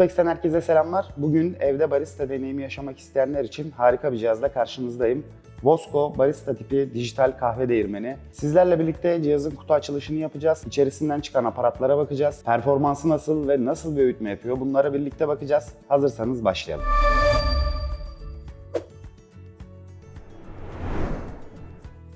Foodbex'ten herkese selamlar. Bugün evde barista deneyimi yaşamak isteyenler için harika bir cihazla karşınızdayım. Vosco barista tipi dijital kahve değirmeni. Sizlerle birlikte cihazın kutu açılışını yapacağız. İçerisinden çıkan aparatlara bakacağız. Performansı nasıl ve nasıl bir öğütme yapıyor bunlara birlikte bakacağız. Hazırsanız başlayalım.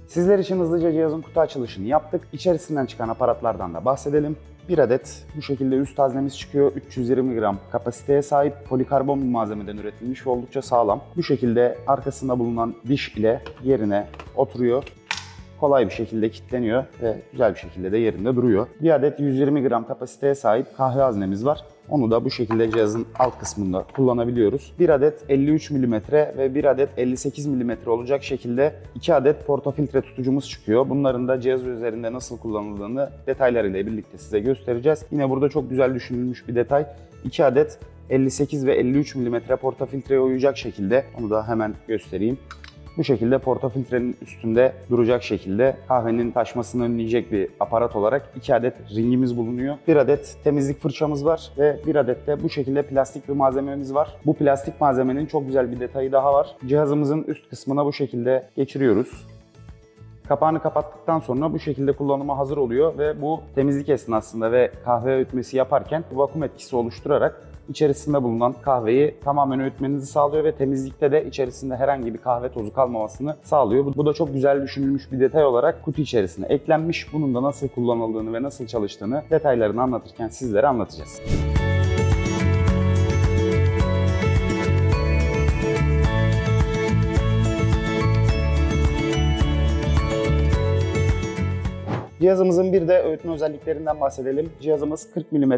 Sizler için hızlıca cihazın kutu açılışını yaptık. İçerisinden çıkan aparatlardan da bahsedelim. Bir adet bu şekilde üst haznemiz çıkıyor. 320 gram kapasiteye sahip polikarbon bir malzemeden üretilmiş ve oldukça sağlam. Bu şekilde arkasında bulunan diş ile yerine oturuyor. Kolay bir şekilde kilitleniyor ve güzel bir şekilde de yerinde duruyor. Bir adet 120 gram kapasiteye sahip kahve haznemiz var. Onu da bu şekilde cihazın alt kısmında kullanabiliyoruz. Bir adet 53 mm ve bir adet 58 mm olacak şekilde iki adet portafiltre tutucumuz çıkıyor. Bunların da cihaz üzerinde nasıl kullanıldığını detaylarıyla birlikte size göstereceğiz. Yine burada çok güzel düşünülmüş bir detay. 2 adet 58 ve 53 mm portafiltreye uyacak şekilde onu da hemen göstereyim. Bu şekilde portafiltrenin üstünde duracak şekilde kahvenin taşmasını önleyecek bir aparat olarak iki adet ringimiz bulunuyor. Bir adet temizlik fırçamız var ve bir adet de bu şekilde plastik bir malzememiz var. Bu plastik malzemenin çok güzel bir detayı daha var. Cihazımızın üst kısmına bu şekilde geçiriyoruz. Kapağını kapattıktan sonra bu şekilde kullanıma hazır oluyor ve bu temizlik esnasında ve kahve öğütmesi yaparken vakum etkisi oluşturarak içerisinde bulunan kahveyi tamamen öğütmenizi sağlıyor ve temizlikte de içerisinde herhangi bir kahve tozu kalmamasını sağlıyor. Bu- da çok güzel düşünülmüş bir detay olarak kutu içerisine eklenmiş. Bunun da nasıl kullanıldığını ve nasıl çalıştığını detaylarını anlatırken sizlere anlatacağız. Cihazımızın bir de öğütme özelliklerinden bahsedelim. Cihazımız 40 mm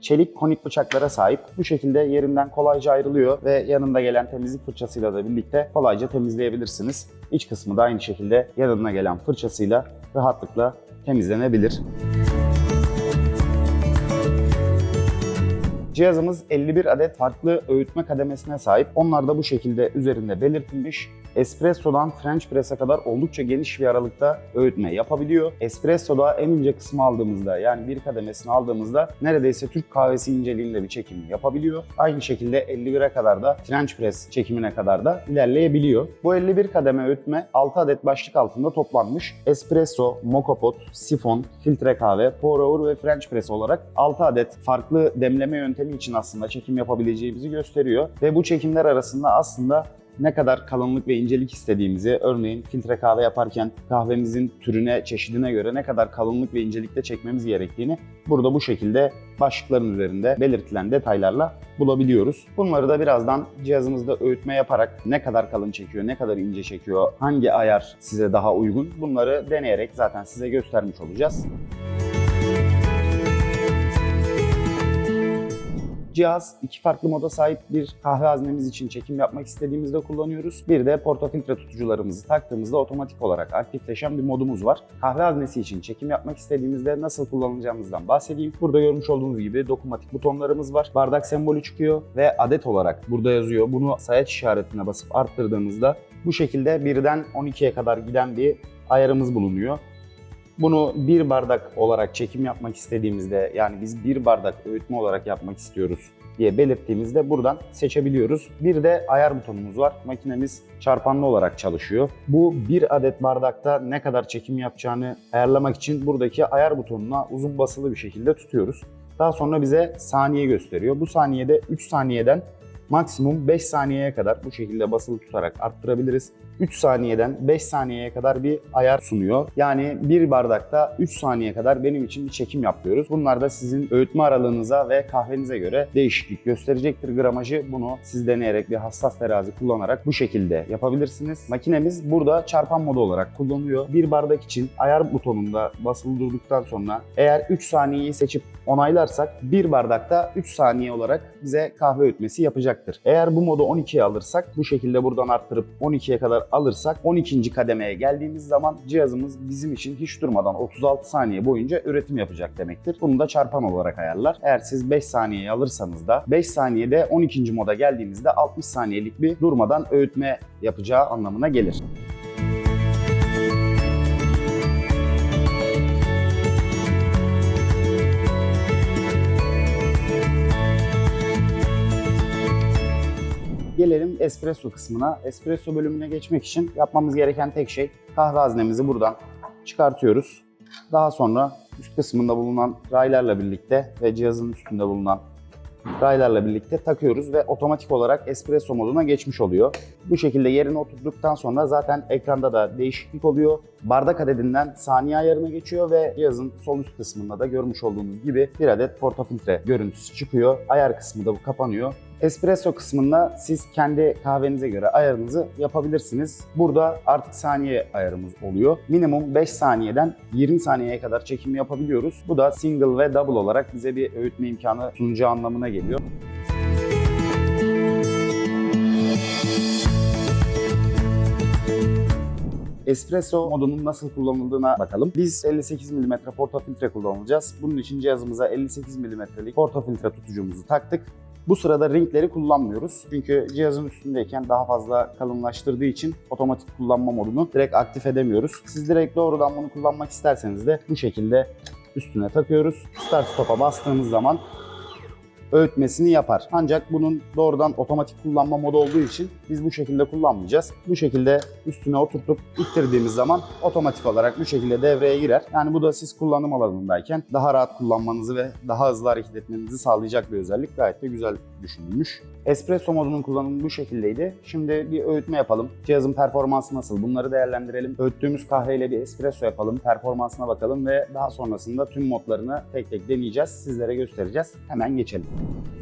çelik konik bıçaklara sahip. Bu şekilde yerinden kolayca ayrılıyor ve yanında gelen temizlik fırçasıyla da birlikte kolayca temizleyebilirsiniz. İç kısmı da aynı şekilde yanına gelen fırçasıyla rahatlıkla temizlenebilir. Cihazımız 51 adet farklı öğütme kademesine sahip. Onlar da bu şekilde üzerinde belirtilmiş. Espresso'dan French Press'e kadar oldukça geniş bir aralıkta öğütme yapabiliyor. Espresso'da en ince kısmı aldığımızda yani bir kademesini aldığımızda neredeyse Türk kahvesi inceliğinde bir çekim yapabiliyor. Aynı şekilde 51'e kadar da French Press çekimine kadar da ilerleyebiliyor. Bu 51 kademe öğütme 6 adet başlık altında toplanmış. Espresso, moka pot, sifon, filtre kahve, pour over ve French Press olarak 6 adet farklı demleme yöntemi için aslında çekim yapabileceğimizi gösteriyor. Ve bu çekimler arasında aslında ne kadar kalınlık ve incelik istediğimizi, örneğin filtre kahve yaparken kahvemizin türüne, çeşidine göre ne kadar kalınlık ve incelikte çekmemiz gerektiğini burada bu şekilde başlıkların üzerinde belirtilen detaylarla bulabiliyoruz. Bunları da birazdan cihazımızda öğütme yaparak ne kadar kalın çekiyor, ne kadar ince çekiyor, hangi ayar size daha uygun bunları deneyerek zaten size göstermiş olacağız. Cihaz iki farklı moda sahip bir kahve haznemiz için çekim yapmak istediğimizde kullanıyoruz. Bir de portafiltre tutucularımızı taktığımızda otomatik olarak aktifleşen bir modumuz var. Kahve haznesi için çekim yapmak istediğimizde nasıl kullanacağımızdan bahsedeyim. Burada görmüş olduğunuz gibi dokunmatik butonlarımız var. Bardak sembolü çıkıyor ve adet olarak burada yazıyor. Bunu sayaç işaretine basıp arttırdığımızda bu şekilde birden 12'ye kadar giden bir ayarımız bulunuyor. Bunu bir bardak olarak çekim yapmak istediğimizde yani biz bir bardak öğütme olarak yapmak istiyoruz diye belirttiğimizde buradan seçebiliyoruz. Bir de ayar butonumuz var. Makinemiz çarpanlı olarak çalışıyor. Bu bir adet bardakta ne kadar çekim yapacağını ayarlamak için buradaki ayar butonuna uzun basılı bir şekilde tutuyoruz. Daha sonra bize saniye gösteriyor. Bu saniyede 3 saniyeden maksimum 5 saniyeye kadar bu şekilde basılı tutarak arttırabiliriz. 3 saniyeden 5 saniyeye kadar bir ayar sunuyor. Yani bir bardakta 3 saniye kadar benim için bir çekim yapıyoruz. Bunlar da sizin öğütme aralığınıza ve kahvenize göre değişiklik gösterecektir gramajı. Bunu siz deneyerek bir hassas terazi kullanarak bu şekilde yapabilirsiniz. Makinemiz burada çarpan modu olarak kullanılıyor. Bir bardak için ayar butonunda basılı durduktan sonra eğer 3 saniyeyi seçip onaylarsak bir bardakta 3 saniye olarak bize kahve öğütmesi yapacaktır. Eğer bu modu 12'ye alırsak bu şekilde buradan arttırıp 12'ye kadar alırsak 12. kademeye geldiğimiz zaman cihazımız bizim için hiç durmadan 36 saniye boyunca üretim yapacak demektir. Bunu da çarpan olarak ayarlar. Eğer siz 5 saniyeye alırsanız da 5 saniyede 12. moda geldiğimizde 60 saniyelik bir durmadan öğütme yapacağı anlamına gelir. Gelelim espresso kısmına. Espresso bölümüne geçmek için yapmamız gereken tek şey kahve haznemizi buradan çıkartıyoruz. Daha sonra üst kısmında bulunan raylarla birlikte ve cihazın üstünde bulunan raylarla birlikte takıyoruz ve otomatik olarak espresso moduna geçmiş oluyor. Bu şekilde yerine oturduktan sonra zaten ekranda da değişiklik oluyor. Bardak adedinden saniye ayarına geçiyor ve cihazın sol üst kısmında da görmüş olduğunuz gibi bir adet portafiltre görüntüsü çıkıyor. Ayar kısmı da bu kapanıyor. Espresso kısmında siz kendi kahvenize göre ayarınızı yapabilirsiniz. Burada artık saniye ayarımız oluyor. Minimum 5 saniyeden 20 saniyeye kadar çekim yapabiliyoruz. Bu da single ve double olarak bize bir öğütme imkanı sunacağı anlamına geliyor. Espresso modunun nasıl kullanıldığına bakalım. Biz 58 mm portafiltre kullanacağız. Bunun için cihazımıza 58 mm'lik portafiltre tutucumuzu taktık. Bu sırada ringleri kullanmıyoruz. Çünkü cihazın üstündeyken daha fazla kalınlaştırdığı için otomatik kullanma modunu direkt aktif edemiyoruz. Siz direkt doğrudan bunu kullanmak isterseniz de bu şekilde üstüne takıyoruz. Start stop'a bastığımız zaman öğütmesini yapar. Ancak bunun doğrudan otomatik kullanma modu olduğu için biz bu şekilde kullanmayacağız. Bu şekilde üstüne oturtup ittirdiğimiz zaman otomatik olarak bu şekilde devreye girer. Yani bu da siz kullanım alanındayken daha rahat kullanmanızı ve daha hızlı hareket etmenizi sağlayacak bir özellik. Gayet de güzel düşünülmüş. Espresso modunun kullanımı bu şekildeydi. Şimdi bir öğütme yapalım. Cihazın performansı nasıl? Bunları değerlendirelim. Öğüttüğümüz kahveyle bir espresso yapalım. Performansına bakalım ve daha sonrasında tüm modlarını tek tek deneyeceğiz. Sizlere göstereceğiz. Hemen geçelim. Thank you.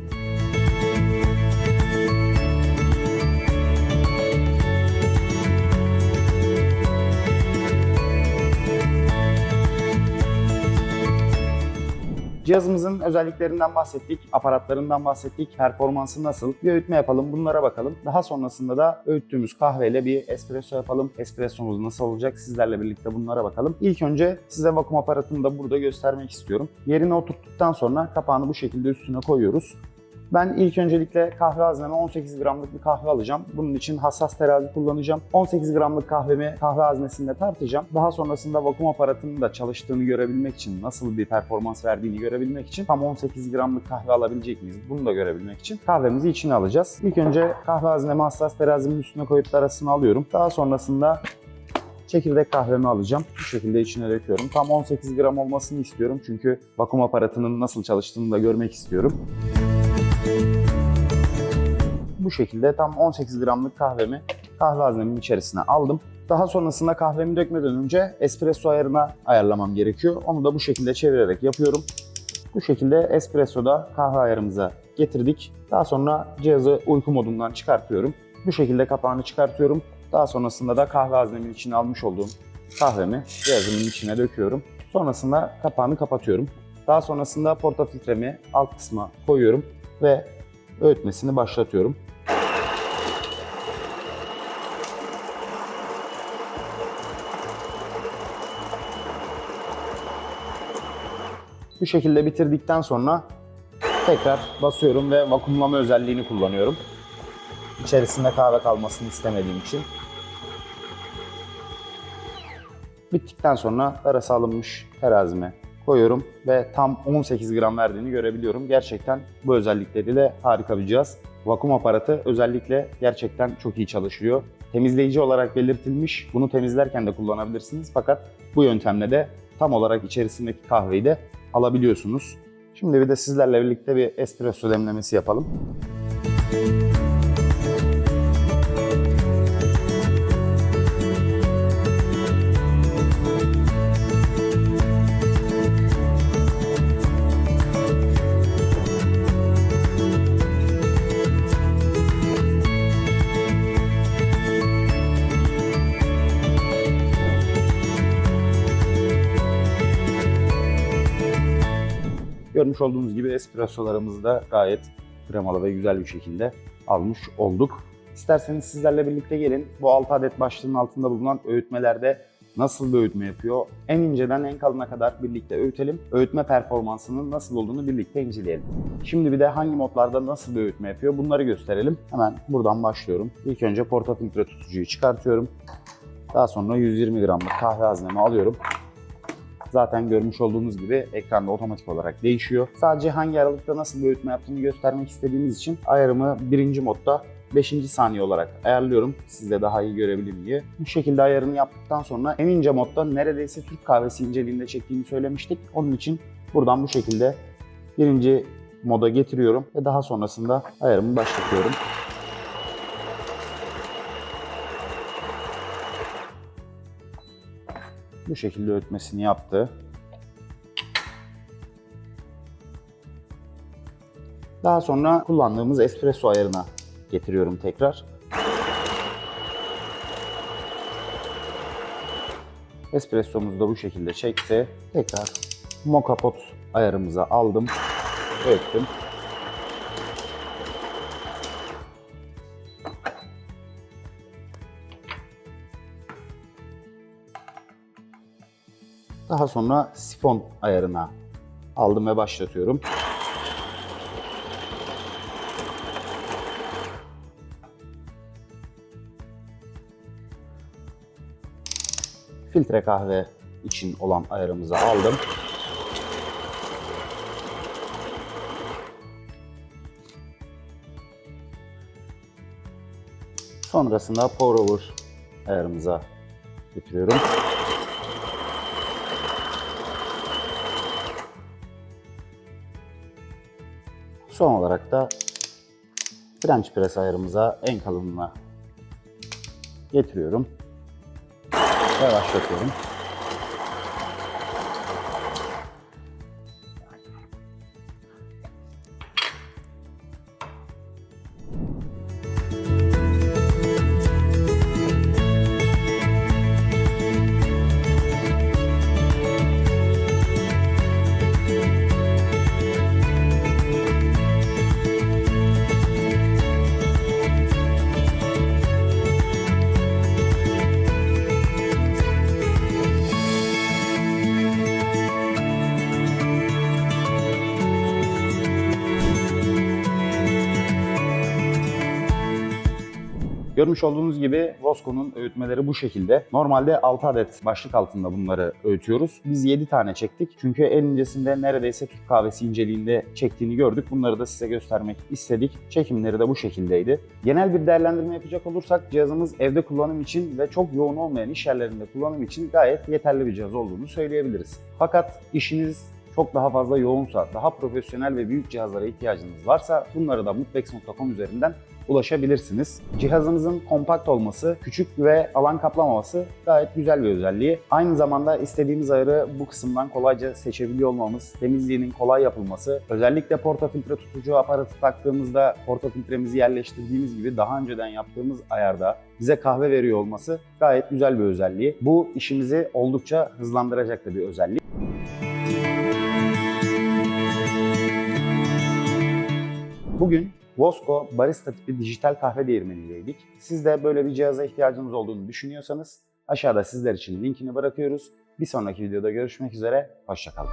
Cihazımızın özelliklerinden bahsettik, aparatlarından bahsettik, performansı nasıl, bir öğütme yapalım, bunlara bakalım. Daha sonrasında da öğüttüğümüz kahveyle bir espresso yapalım. Espressomuz nasıl olacak sizlerle birlikte bunlara bakalım. İlk önce size vakum aparatını da burada göstermek istiyorum. Yerine oturttuktan sonra kapağını bu şekilde üstüne koyuyoruz. Ben ilk öncelikle kahve hazneme 18 gramlık bir kahve alacağım. Bunun için hassas terazi kullanacağım. 18 gramlık kahvemi kahve haznesinde tartacağım. Daha sonrasında vakum aparatının da çalıştığını görebilmek için, nasıl bir performans verdiğini görebilmek için tam 18 gramlık kahve alabilecek miyiz? Bunu da görebilmek için kahvemizi içine alacağız. İlk önce kahve haznemi hassas terazimin üstüne koyup arasına alıyorum. Daha sonrasında çekirdek kahvemi alacağım. Bu şekilde içine döküyorum. Tam 18 gram olmasını istiyorum çünkü vakum aparatının nasıl çalıştığını da görmek istiyorum. Bu şekilde tam 18 gramlık kahvemi kahve haznemin içerisine aldım. Daha sonrasında kahvemi dökmeden önce espresso ayarına ayarlamam gerekiyor. Onu da bu şekilde çevirerek yapıyorum. Bu şekilde espressoda kahve ayarımıza getirdik. Daha sonra cihazı uyku modundan çıkartıyorum. Bu şekilde kapağını çıkartıyorum. Daha sonrasında da kahve haznemin içine almış olduğum kahvemi cihazımın içine döküyorum. Sonrasında kapağını kapatıyorum. Daha sonrasında portafiltremi alt kısma koyuyorum ve öğütmesini başlatıyorum. Bu şekilde bitirdikten sonra tekrar basıyorum ve vakumlama özelliğini kullanıyorum. İçerisinde kahve kalmasını istemediğim için. Bittikten sonra arası alınmış terazime koyuyorum ve tam 18 gram verdiğini görebiliyorum. Gerçekten bu özellikleriyle harika bir cihaz. Vakum aparatı özellikle gerçekten çok iyi çalışıyor. Temizleyici olarak belirtilmiş. Bunu temizlerken de kullanabilirsiniz. Fakat bu yöntemle de tam olarak içerisindeki kahveyi de alabiliyorsunuz. Şimdi bir de sizlerle birlikte bir espresso demlemesi yapalım. Görmüş olduğunuz gibi espressolarımızı da gayet kremalı ve güzel bir şekilde almış olduk. İsterseniz sizlerle birlikte gelin. Bu 6 adet başlığın altında bulunan öğütmelerde nasıl bir öğütme yapıyor? En inceden en kalına kadar birlikte öğütelim. Öğütme performansının nasıl olduğunu birlikte inceleyelim. Şimdi bir de hangi modlarda nasıl bir öğütme yapıyor bunları gösterelim. Hemen buradan başlıyorum. İlk önce portafiltre tutucuyu çıkartıyorum. Daha sonra 120 gramlık kahve haznemi alıyorum. Zaten görmüş olduğunuz gibi ekranda otomatik olarak değişiyor. Sadece hangi aralıkta nasıl bir öğütme yaptığını göstermek istediğimiz için ayarımı birinci modda 5. saniye olarak ayarlıyorum. Siz de daha iyi görebilin diye. Bu şekilde ayarını yaptıktan sonra en ince modda neredeyse Türk kahvesi inceliğinde çektiğini söylemiştik. Onun için buradan bu şekilde birinci moda getiriyorum ve daha sonrasında ayarımı başlatıyorum. Bu şekilde ötmesini yaptı. Daha sonra kullandığımız espresso ayarına getiriyorum tekrar. Espressomuzu da bu şekilde çekti. Tekrar moka pot ayarımıza aldım. Öttüm. Daha sonra sifon ayarına aldım ve başlatıyorum. filtre kahve için olan ayarımızı aldım. Sonrasında pour over ayarımıza getiriyorum. Son olarak da French press ayarımıza en kalınına getiriyorum. Ve Görmüş olduğunuz gibi Roscoe'nun öğütmeleri bu şekilde. Normalde 6 adet başlık altında bunları öğütüyoruz. Biz 7 tane çektik. Çünkü en incesinde neredeyse Türk kahvesi inceliğinde çektiğini gördük. Bunları da size göstermek istedik. Çekimleri de bu şekildeydi. Genel bir değerlendirme yapacak olursak cihazımız evde kullanım için ve çok yoğun olmayan iş yerlerinde kullanım için gayet yeterli bir cihaz olduğunu söyleyebiliriz. Fakat işiniz çok daha fazla yoğunsa, daha profesyonel ve büyük cihazlara ihtiyacınız varsa bunları da mutbex.com üzerinden ulaşabilirsiniz. Cihazınızın kompakt olması, küçük ve alan kaplamaması gayet güzel bir özelliği. Aynı zamanda istediğimiz ayarı bu kısımdan kolayca seçebiliyor olmamız, temizliğinin kolay yapılması, özellikle portafiltre tutucu aparatı taktığımızda portafiltremizi yerleştirdiğimiz gibi daha önceden yaptığımız ayarda bize kahve veriyor olması gayet güzel bir özelliği. Bu işimizi oldukça hızlandıracak da bir özellik. Bugün Vosco Barista tipi dijital kahve değirmenindeydik. Siz de böyle bir cihaza ihtiyacınız olduğunu düşünüyorsanız aşağıda sizler için linkini bırakıyoruz. Bir sonraki videoda görüşmek üzere, hoşçakalın.